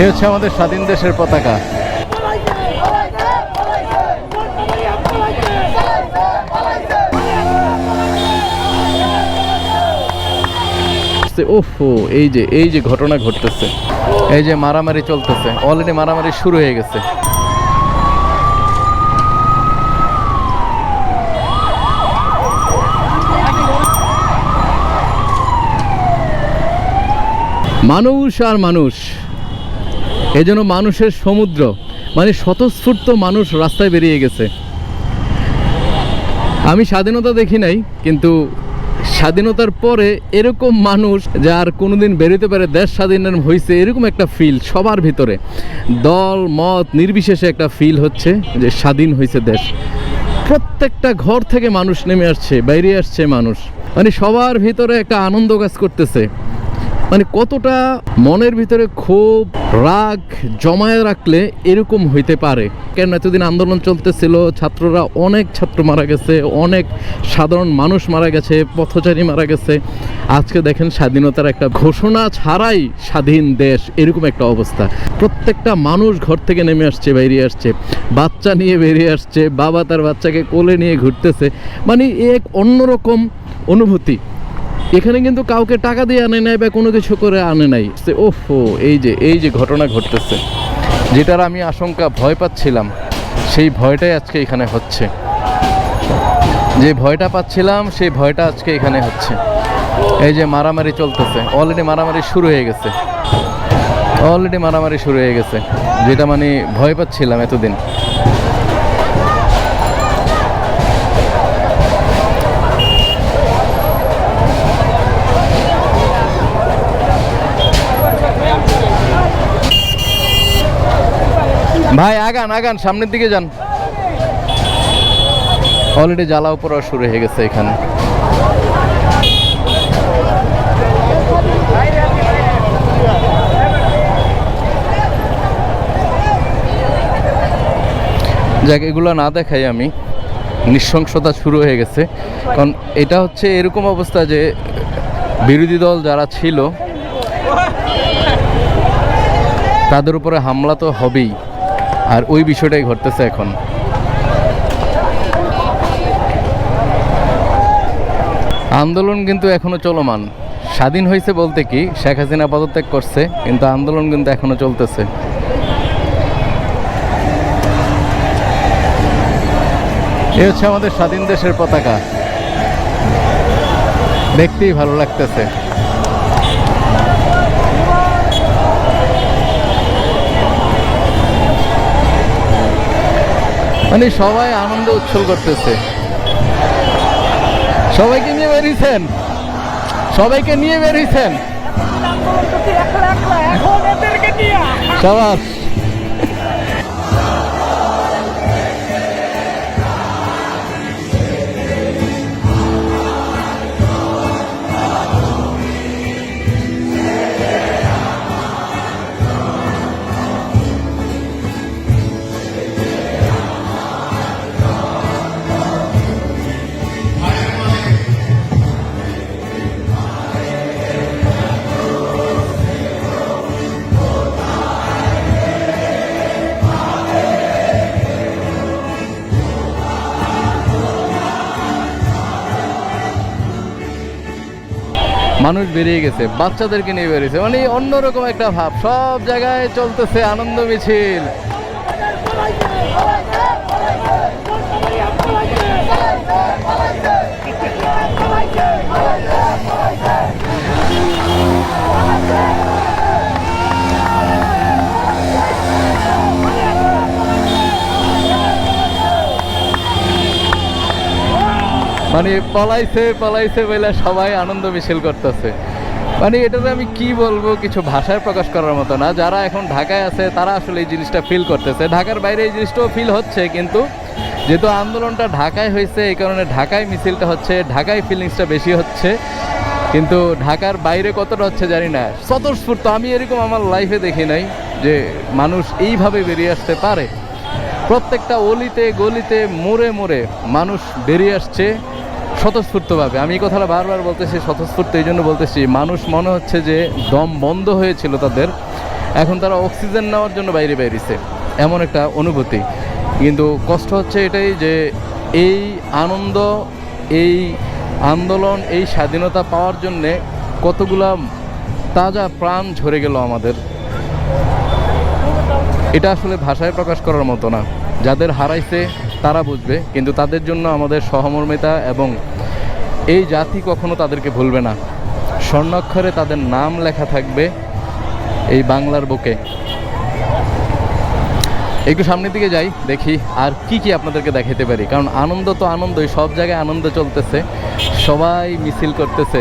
এ হচ্ছে আমাদের স্বাধীন দেশের পতাকা। ওফো, এই যে এই যে ঘটনা ঘটতেছে। এই যে মারামারি চলতেছে। অলরেডি মারামারি শুরু হয়ে গেছে। মানুষ আর মানুষ। এই জন্য মানুষের সমুদ্র মানে স্বতঃস্ফূর্ত মানুষ রাস্তায় বেরিয়ে গেছে। আমি স্বাধীনতা দেখি নাই, কিন্তু স্বাধীনতার পরে এরকম মানুষ যার কোনোদিন বেরোতে পারে দেশ স্বাধীন হয়েছে এরকম একটা ফিল সবার ভিতরে। দল, মত নির্বিশেষে একটা ফিল হচ্ছে যে স্বাধীন হয়েছে দেশ। প্রত্যেকটা ঘর থেকে মানুষ নেমে আসছে, বাইরে আসছে মানুষ। মানে সবার ভিতরে একটা আনন্দ কাজ করতেছে। মানে কতটা মনের ভিতরে ক্ষোভ, রাগ জমায়ে রাখলে এরকম হইতে পারে? কেন এতদিন আন্দোলন চলতেছিল, ছাত্ররা অনেক ছাত্র মারা গেছে, অনেক সাধারণ মানুষ মারা গেছে, পথচারী মারা গেছে। আজকে দেখেন স্বাধীনতার একটা ঘোষণা ছাড়াই স্বাধীন দেশ, এরকম একটা অবস্থা। প্রত্যেকটা মানুষ ঘর থেকে নেমে আসছে, বেরিয়ে আসছে। বাচ্চা নিয়ে বেরিয়ে আসছে, বাবা তার বাচ্চাকে কোলে নিয়ে ঘুরতেছে। মানে এক অন্যরকম অনুভূতি। এখানে কিন্তু কাউকে টাকা দিয়ে আনে নাই বা কোনো কিছু করে আনে নাই। ওফো, এই যে এই যে ঘটনা ঘটতেছে। যেটার আমি আশঙ্কা, ভয় পাচ্ছিলাম। সেই ভয়টাই আজকে এখানে হচ্ছে। যে ভয়টা পাচ্ছিলাম, সেই ভয়টা আজকে এখানে হচ্ছে। এই যে মারামারি চলতেছে। অলরেডি মারামারি শুরু হয়ে গেছে। অলরেডি মারামারি শুরু হয়ে গেছে। যেটা মানে ভয় পাচ্ছিলাম এতদিন। ভাই, আগান আগান, সামনের দিকে যান। অলরেডি জ্বালাও পড়া শুরু হয়ে গেছে এখানে। যাক, এগুলো না দেখাই আমি। নৃশংসতা শুরু হয়ে গেছে। কারণ এটা হচ্ছে এরকম অবস্থা যে বিরোধী দল যারা ছিল, তাদের উপরে হামলা তো হবেই। আর ওই বিষয়টাই ঘটতেছে এখন। আন্দোলন কিন্তু এখনও চলমান। স্বাধীন হয়েছে বলতে কি, শেখ হাসিনা পদত্যাগ করছে, কিন্তু আন্দোলন কিন্তু এখনও চলতেছে। এ হচ্ছে আমাদের স্বাধীন দেশের পতাকা। দেখতেই ভালো লাগতেছে। মানে সবাই আনন্দ উচ্ছল করতেছে। সবাইকে নিয়ে বেরিয়েছেন সবাইকে নিয়ে বেরিয়েছেন সবাস। মানুষ বেরিয়ে গেছে, বাচ্চাদেরকে নিয়ে বেরিয়েছে। মানে অন্যরকম একটা ভাব, সব জায়গায় চলতেছে আনন্দ মিছিল। মানে পলাইছে পলাইছে বলে সবাই আনন্দ মিছিল করতেছে। মানে এটাতে আমি কি বলব, কিছু ভাষায় প্রকাশ করার মতো না। যারা এখন ঢাকায় আছে, তারা আসলে এই জিনিসটা ফিল করতেছে। ঢাকার বাইরে এই জিনিসটাও ফিল হচ্ছে, কিন্তু যেহেতু আন্দোলনটা ঢাকায় হয়েছে, এই কারণে ঢাকায় মিছিলটা হচ্ছে, ঢাকায় ফিলিংসটা বেশি হচ্ছে। কিন্তু ঢাকার বাইরে কতটা হচ্ছে জানি না। স্বতঃস্ফূর্ত আমি এরকম আমার লাইফে দেখি নাই যে মানুষ এইভাবে বেরিয়ে আসতে পারে। প্রত্যেকটা অলিতে, গলিতে, মোড়ে মোড়ে মানুষ বেরিয়ে আসছে। স্বতঃস্ফূর্তভাবে, আমি এই কথাটা বারবার বলতেছি, স্বতঃস্ফূর্ত এই জন্য বলতেছি, মানুষ মনে হচ্ছে যে দম বন্ধ হয়েছিল তাদের, এখন তারা অক্সিজেন নেওয়ার জন্য বাইরে বেরিয়েছে, এমন একটা অনুভূতি। কিন্তু কষ্ট হচ্ছে এটাই যে এই আনন্দ, এই আন্দোলন, এই স্বাধীনতা পাওয়ার জন্যে কতগুলা তাজা প্রাণ ঝরে গেল আমাদের। এটা আসলে ভাষায় প্রকাশ করার মতো না। যাদের হারাইছে তারা বুঝবে, কিন্তু তাদের জন্য আমাদের সহমর্মিতা এবং এই জাতি কখনো তাদেরকে ভুলবে না। স্বর্ণাক্ষরে তাদের নাম লেখা থাকবে এই বাংলার বুকে। একটু সামনের দিকে যাই, দেখি আর কি কি আপনাদেরকে দেখাতে পারি। কারণ আনন্দ তো আনন্দই, সব জায়গায় আনন্দ চলতেছে, সবাই মিছিল করতেছে।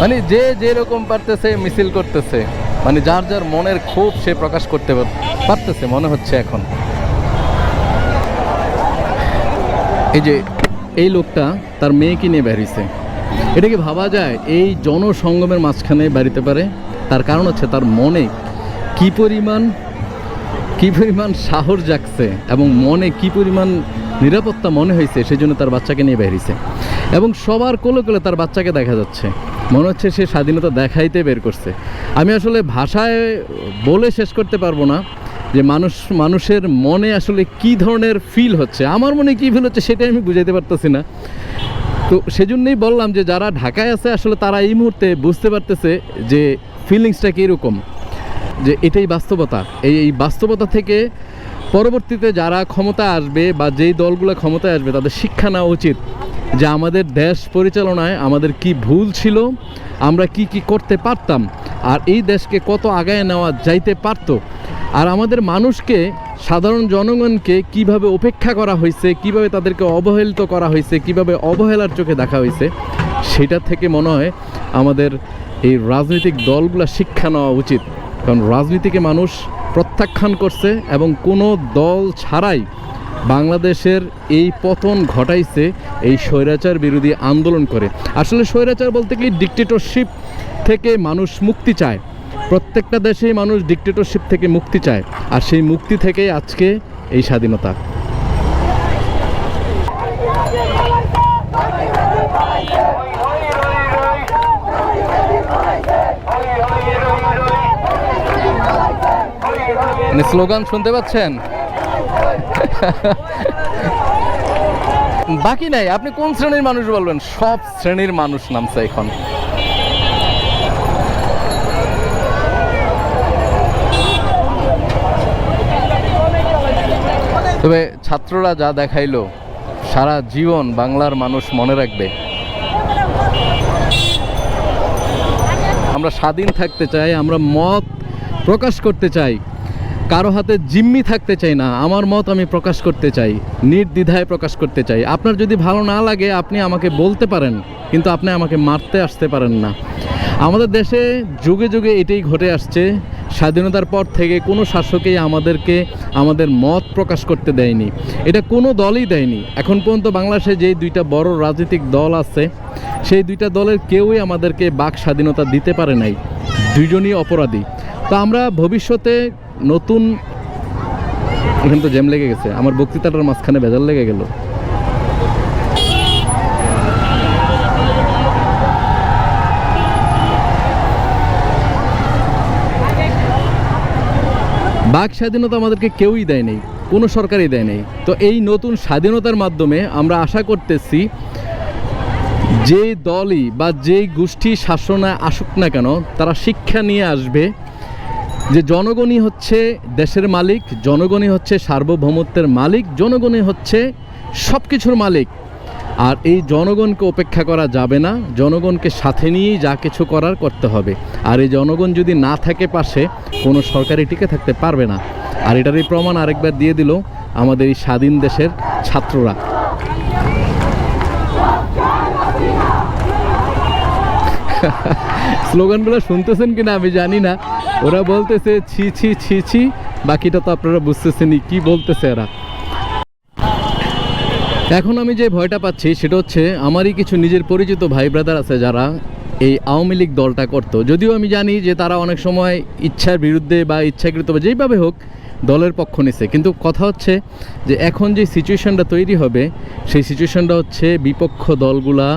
মানে যে যেরকম পারতেছে, মিছিল করতেছে। মানে যার যার মনের ক্ষোভ সে প্রকাশ করতে পারতেছে, মনে হচ্ছে এখন। এই যে, এই লোকটা তার মেয়েকে নিয়ে বেরিয়েছে এটা কি ভাবা যায়? এই জনসঙ্গমের মাঝখানে বাড়িতে পারে। তার কারণ হচ্ছে তার মনে কি পরিমাণ কি পরিমাণ সাহস জাগছে এবং মনে কি পরিমাণ নিরাপত্তা মনে হয়েছে সেই জন্য তার বাচ্চাকে নিয়ে বেরিয়েছে এবং সবার কোলে কোলে তার বাচ্চাকে দেখা যাচ্ছে। মনে হচ্ছে সে স্বাধীনতা দেখাইতে বের করছে। আমি আসলে ভাষায় বলে শেষ করতে পারব না যে মানুষ, মানুষের মনে আসলে কি ধরনের ফিল হচ্ছে। আমার মনে কি ফিল হচ্ছে সেটাই আমি বুঝাইতে পারতেছি না। তো সেজন্যই বললাম যে যারা ঢাকায় আছে, আসলে তারা এই মুহূর্তে বুঝতে পারতেছে যে ফিলিংসটা কীরকম, যে এটাই বাস্তবতা। এই এই বাস্তবতা থেকে পরবর্তীতে যারা ক্ষমতা আসবে বা যেই দলগুলো ক্ষমতায় আসবে, তাদের শিক্ষা নেওয়া উচিত। যে আমাদের দেশ পরিচালনায় আমাদের কি ভুল ছিল, আমরা কি কি করতে পারতাম, আর এই দেশকে কত আগায় নেওয়া যাইতে পারতো, আর আমাদের মানুষকে, সাধারণ জনগণকে কীভাবে উপেক্ষা করা হয়েছে কীভাবে তাদেরকে অবহেলিত করা হয়েছে কীভাবে অবহেলার চোখে দেখা হয়েছে সেটা থেকে মনে হয় আমাদের এই রাজনৈতিক দলগুলা শিক্ষা নেওয়া উচিত। কারণ রাজনীতিকে মানুষ প্রত্যাখ্যান করছে এবং কোনো দল ছাড়াই বাংলাদেশের এই পতন ঘটাইছে, এই স্বৈরাচার বিরোধী আন্দোলন করে। আসলে স্বৈরাচার বলতে কি ডিকটেটরশিপ থেকে মানুষ মুক্তি চায়। প্রত্যেকটা দেশেই মানুষ ডিকটেটরশিপ থেকে মুক্তি চায়। আর সেই মুক্তি থেকেই আজকে এই স্বাধীনতা। মানে স্লোগান শুনতে পাচ্ছেন? বাকি নাই, আপনি কোন শ্রেণির মানুষ বলবেন? সব শ্রেণির মানুষ নামছে এখন। তবে ছাত্ররা যা দেখাইলো, সারা জীবন বাংলার মানুষ মনে রাখবে। আমরা স্বাধীন থাকতে চাই, আমরা মত প্রকাশ করতে চাই। কারও হাতে জিম্মি থাকতে চাই না, আমার মত আমি প্রকাশ করতে চাই, নির্দ্বিধায় প্রকাশ করতে চাই। আপনার যদি ভালো না লাগে, আপনি আমাকে বলতে পারেন, কিন্তু আপনি আমাকে মারতে আসতে পারেন না। আমাদের দেশে যুগে যুগে এটাই ঘটে আসছে, স্বাধীনতার পর থেকে কোনো শাসকেই আমাদেরকে আমাদের মত প্রকাশ করতে দেয়নি। এটা কোনো দলই দেয়নি। এখন পর্যন্ত বাংলাদেশে যেই দুইটা বড় রাজনৈতিক দল আছে, সেই দুইটা দলের কেউই আমাদেরকে বাক স্বাধীনতা দিতে পারে নাই। দুইজনই অপরাধী। তো আমরা ভবিষ্যতে নতুন এখানে তো জ্যাম লেগে গেছে। আমার বক্তৃতাটার মাঝখানে ভেজাল লেগে গেল। বাক স্বাধীনতা আমাদেরকে কেউই দেয় নেই, কোনো সরকারই দেয় নেই। তো এই নতুন স্বাধীনতার মাধ্যমে আমরা আশা করতেছি যে দলই বা যেই গোষ্ঠী শাসনে আসুক না কেন, তারা শিক্ষা নিয়ে আসবে। যে জনগণই হচ্ছে দেশের মালিক, জনগণই হচ্ছে সার্বভৌমত্বের মালিক, জনগণই হচ্ছে সব কিছুর মালিক। আর এই জনগণকে উপেক্ষা করা যাবে না, জনগণকে সাথে নিয়েই যা কিছু করার করতে হবে। আর এই জনগণ যদি না থাকে পাশে, কোনো সরকারি টিকে থাকতে পারবে না। আর এটারই প্রমাণ আরেকবার দিয়ে দিল আমাদের এই স্বাধীন দেশের ছাত্ররা। স্লোগানগুলো শুনতেছেন কিনা আমি জানি না। ওরা বলতেছে, ছি ছি ছি ছি। বাকিটা তো আপনারা বুঝতেছেনই, কি বলতেছে এরা? এখন আমি যে ভয়টা পাচ্ছি সেটা হচ্ছে, আমারই কিছু নিজের পরিচিত ভাই ব্রাদার আছে যারা এই আওয়ামী লীগ দলটা করতো। যদিও আমি জানি যে তারা অনেক সময় ইচ্ছার বিরুদ্ধে বা ইচ্ছাকৃত বা যেইভাবে হোক দলের পক্ষ নিছে। কিন্তু কথা হচ্ছে যে এখন যে সিচুয়েশনটা তৈরি হবে, সেই সিচুয়েশনটা হচ্ছে বিপক্ষ দলগুলা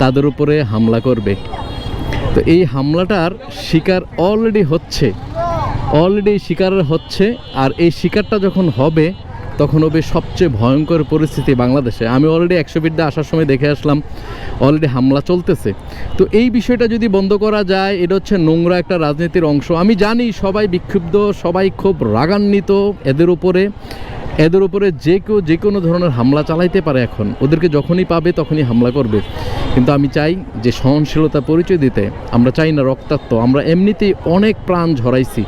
তাদের উপরে হামলা করবে। তো এই হামলাটার শিকার অলরেডি হচ্ছে। অলরেডি শিকার হচ্ছে, আর এই শিকারটা যখন হবে, তখন হবে সবচেয়ে ভয়ঙ্কর পরিস্থিতি বাংলাদেশে। আমি অলরেডি একশো বিদ্যা আসার সময় দেখে আসলাম অলরেডি হামলা চলতেছে। তো এই বিষয়টা যদি বন্ধ করা যায়, এটা হচ্ছে নোংরা একটা রাজনীতির অংশ। আমি জানি সবাই বিক্ষুব্ধ, সবাই খুব রাগান্বিত এদের উপরে। এদের উপরে যে কেউ যে কোনো ধরনের হামলা চালাইতে পারে এখন। ওদেরকে যখনই পাবে তখনই হামলা করবে। কিন্তু আমি চাই যে সহনশীলতা পরিচয় দিতে। আমরা চাই না রক্তাক্ত। আমরা এমনিতেই অনেক প্রাণ ঝরাইছি।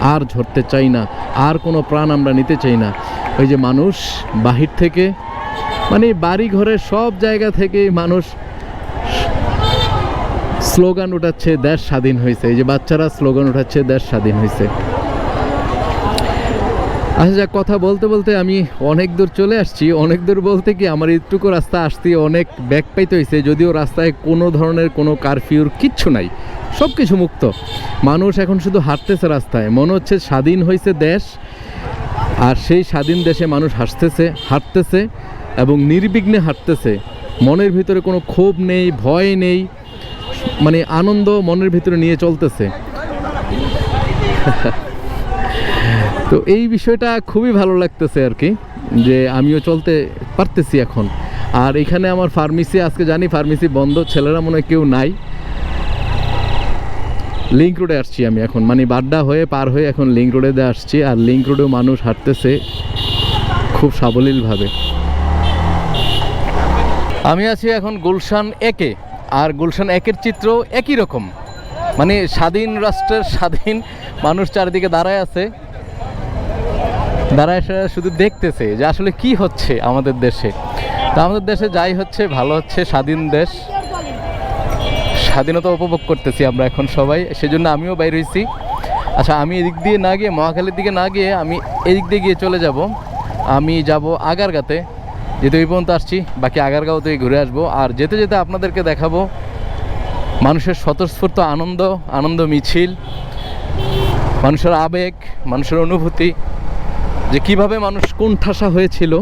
আর ঝরতে চাই না। আর কোনো প্রাণ আমরা নিতে চাই না। ওই যে মানুষ বাহির থেকে মানে বাড়ি ঘরের সব জায়গা থেকে মানুষ স্লোগান উঠাচ্ছে, দেশ স্বাধীন হয়েছে এই যে বাচ্চারা স্লোগান উঠাচ্ছে, দেশ স্বাধীন হয়েছে আচ্ছা যাক, কথা বলতে বলতে আমি অনেক দূর চলে আসছি। অনেক দূর বলতে কি আমার এইটুকু রাস্তা আসতে অনেক ব্যাক পাইতে হয়েছে যদিও রাস্তায় কোনো ধরনের কোনো কারফিউর কিচ্ছু নাই। সব কিছু মুক্ত। মানুষ এখন শুধু হাঁটতেছে রাস্তায়। মনে হচ্ছে স্বাধীন হয়েছে দেশ, আর সেই স্বাধীন দেশে মানুষ হাসতেছে, হাঁটতেছে, এবং নির্বিঘ্নে হাঁটতেছে। মনের ভিতরে কোনো ক্ষোভ নেই, ভয় নেই মানে আনন্দ মনের ভিতরে নিয়ে চলতেছে। তো এই বিষয়টা খুবই ভালো লাগতেছে আর কি, যে আমিও চলতে পারতেছি এখন। আর এখানে আমার ফার্মেসি আজকে জানি ফার্মেসি বন্ধ, ছেলেরা মনে কেউ নাই। লিঙ্ক রোডে আসছি আমি এখন মানে বাড্ডা হয়ে পার হয়ে এখন লিঙ্ক রোডে আসছি, আর লিঙ্ক রোডেও মানুষ হাঁটতেছে খুব সাবলীলভাবে। আমি আছি এখন গুলশান একে, আর গুলশান একের চিত্র একই রকম। মানে স্বাধীন রাষ্ট্রের স্বাধীন মানুষ চারিদিকে দাঁড়ায় আছে। দাঁড়ায় এসে শুধু দেখতেছে যে আসলে কি হচ্ছে আমাদের দেশে। তো আমাদের দেশে যাই হচ্ছে, ভালো হচ্ছে, স্বাধীন দেশ। স্বাধীনতা উপভোগ করতেছি আমরা এখন সবাই, সেজন্য আমিও বাইর হয়েছি। আচ্ছা আমি এদিক দিয়ে না গিয়ে, মহাখালীর দিকে না গিয়ে আমি এদিক দিয়ে গিয়ে চলে যাব। আমি যাব আগারগাতে। যেহেতু এই পর্যন্ত আসছি, বাকি আগারগাঁও থেকে ঘুরে আসব। আর যেতে যেতে আপনাদেরকে দেখাবো মানুষের স্বতঃস্ফূর্ত আনন্দ আনন্দ মিছিল, মানুষের আবেগ, মানুষের অনুভূতি। যে কীভাবে মানুষ কোন ঠাসা হয়েছিল,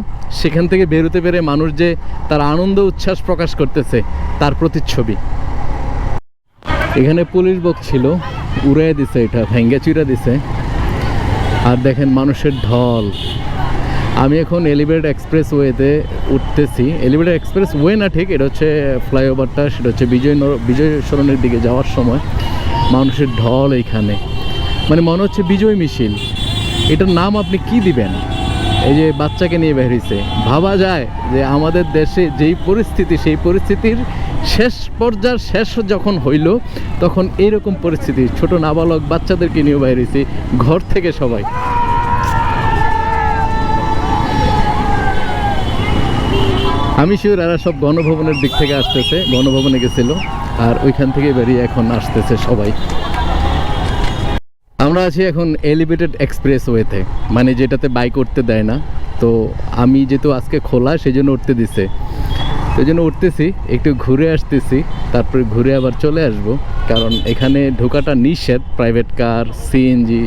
সেখান থেকে বেরোতে পেরে মানুষ যে তার আনন্দ উচ্ছ্বাস প্রকাশ করতেছে, তার প্রতিচ্ছবি। এখানে পুলিশ বক ছিল উড়াই দিছে এটা, ভেঙ্গে চুরা দিছে। আর দেখেন মানুষের ঢল। আমি এখন এলিভেটেড এক্সপ্রেস ওয়েতে উঠতেছি। এলিভেটেড এক্সপ্রেস ওয়ে না ঠিক, এটা হচ্ছে ফ্লাইওভারটা, সেটা হচ্ছে বিজয় বিজয় সরণের দিকে যাওয়ার সময়। মানুষের ঢল এইখানে। মানে মনে হচ্ছে বিজয় মিছিল। এটার নাম আপনি কি দিবেন? এই যে বাচ্চাকে নিয়ে বেরিয়েছে ভাবা যায় যে আমাদের দেশে যেই পরিস্থিতি, সেই পরিস্থিতির শেষ পর্যায়ের শেষ যখন হইল, তখন এইরকম পরিস্থিতি। ছোট নাবালক বাচ্চাদেরকে নিয়ে বেরিয়েছি ঘর থেকে সবাই। আমি শিওর এরা সব গণভবনের দিক থেকে আসতেছে, গণভবনে গেছিল, আর ওইখান থেকে বেরিয়ে এখন আসতেছে সবাই। আমরা আছি এখন এলিভেটেড এক্সপ্রেস ওয়েতে মানে যেটাতে বাইক উঠতে দেয় না। তো আমি যেহেতু আজকে খোলা সেই জন্য উঠতে দিছে। সেই জন্য উঠতেছি, একটু ঘুরে আসতেছি, তারপরে ঘুরে আবার চলে আসব। কারণ এখানে ঢোকাটা নিষেধ private car CNG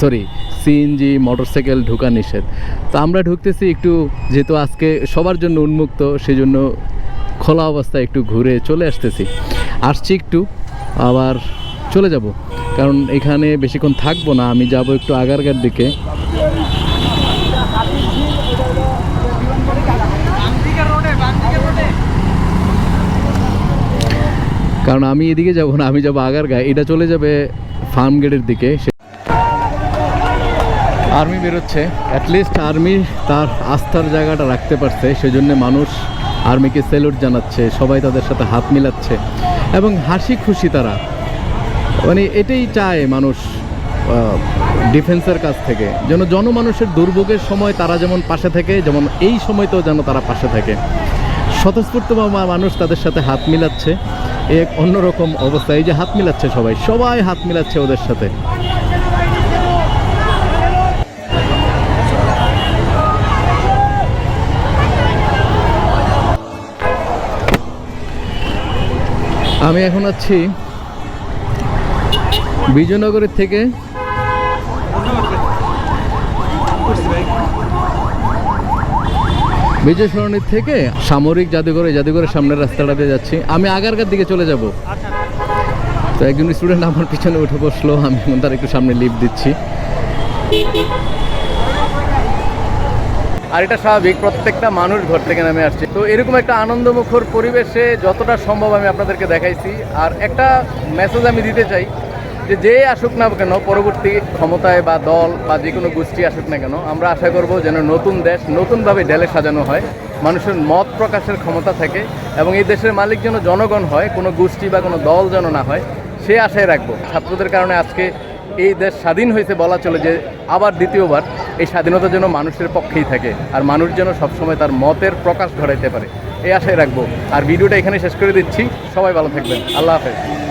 sorry CNG motorcycle ঢোকা নিষেধ। তো আমরা ঢুকতেছি একটু, যেহেতু আজকে সবার জন্য উন্মুক্ত সেই জন্য খোলা অবস্থায় একটু ঘুরে চলে আসতেছি। আসছি একটু, আবার চলে যাব। কারণ এখানে বেশিক্ষণ থাকব না, আমি যাব একটু আগারগার দিকে। কারণ আমি এদিকে যাব না, আমি যাব আগারগা। এটা চলে যাবে ফার্ম গেটের দিকে। আর্মি বেরোচ্ছে। অ্যাটলিস্ট আর্মি তার আস্থার জায়গাটা রাখতে পারছে। সেজন্য মানুষ আর্মিকে স্যালুট জানাচ্ছে, সবাই তাদের সাথে হাত মিলাচ্ছে। এবং হাসি খুশি তারা। মানে এটাই চায় মানুষ ডিফেন্সের কাছ থেকে। যেন জনমানুষের দুর্ভোগের সময় তারা যেমন পাশে থাকে, যেমন এই সময়তেও যেন তারা পাশে থাকে। স্বতঃস্ফূর্ত মানুষ তাদের সাথে হাত মিলাচ্ছে। এক অন্যরকম অবস্থা, এই যে হাত মিলাচ্ছে সবাই সবাই হাত মিলাচ্ছে ওদের সাথে। আমি এখন আছি বিজয়নগরের থেকে বিজয় সরণির থেকে সামরিক জাদুঘরে, জাদুঘরের সামনের রাস্তাটা দিয়ে যাচ্ছি। আমি আগারকার দিকে চলে যাব। তো একজন স্টুডেন্ট আমার পিছনে উঠে বসল, আমি তার একটু সামনে লিফট দিচ্ছি। আর এটা স্বাভাবিক, প্রত্যেকটা মানুষ ঘর থেকে নামে আসছে। তো এরকম একটা আনন্দমুখর পরিবেশে যতটা সম্ভব আমি আপনাদেরকে দেখাইছি। আর একটা মেসেজ আমি দিতে চাই যে যে আসুক না কেন, পরবর্তী ক্ষমতায় বা দল বা যে কোনো গোষ্ঠী আসুক না কেন, আমরা আশা করব যেন নতুন দেশ নতুনভাবে ঢেলে সাজানো হয়, মানুষের মত প্রকাশের ক্ষমতা থাকে এবং এই দেশের মালিক যেন জনগণ হয়, কোনো গোষ্ঠী বা কোনো দল যেন না হয়, সে আশায় রাখব। ছাত্রদের কারণে আজকে এই দেশ স্বাধীন হয়েছে বলা চলে যে আবার দ্বিতীয়বার এই স্বাধীনতা যেন মানুষের পক্ষেই থাকে আর মানুষ যেন সবসময় তার মতের প্রকাশ ঘটাইতে পারে, এই আশায় রাখব। আর ভিডিওটা এখানে শেষ করে দিচ্ছি। সবাই ভালো থাকবেন। আল্লাহ হাফেজ।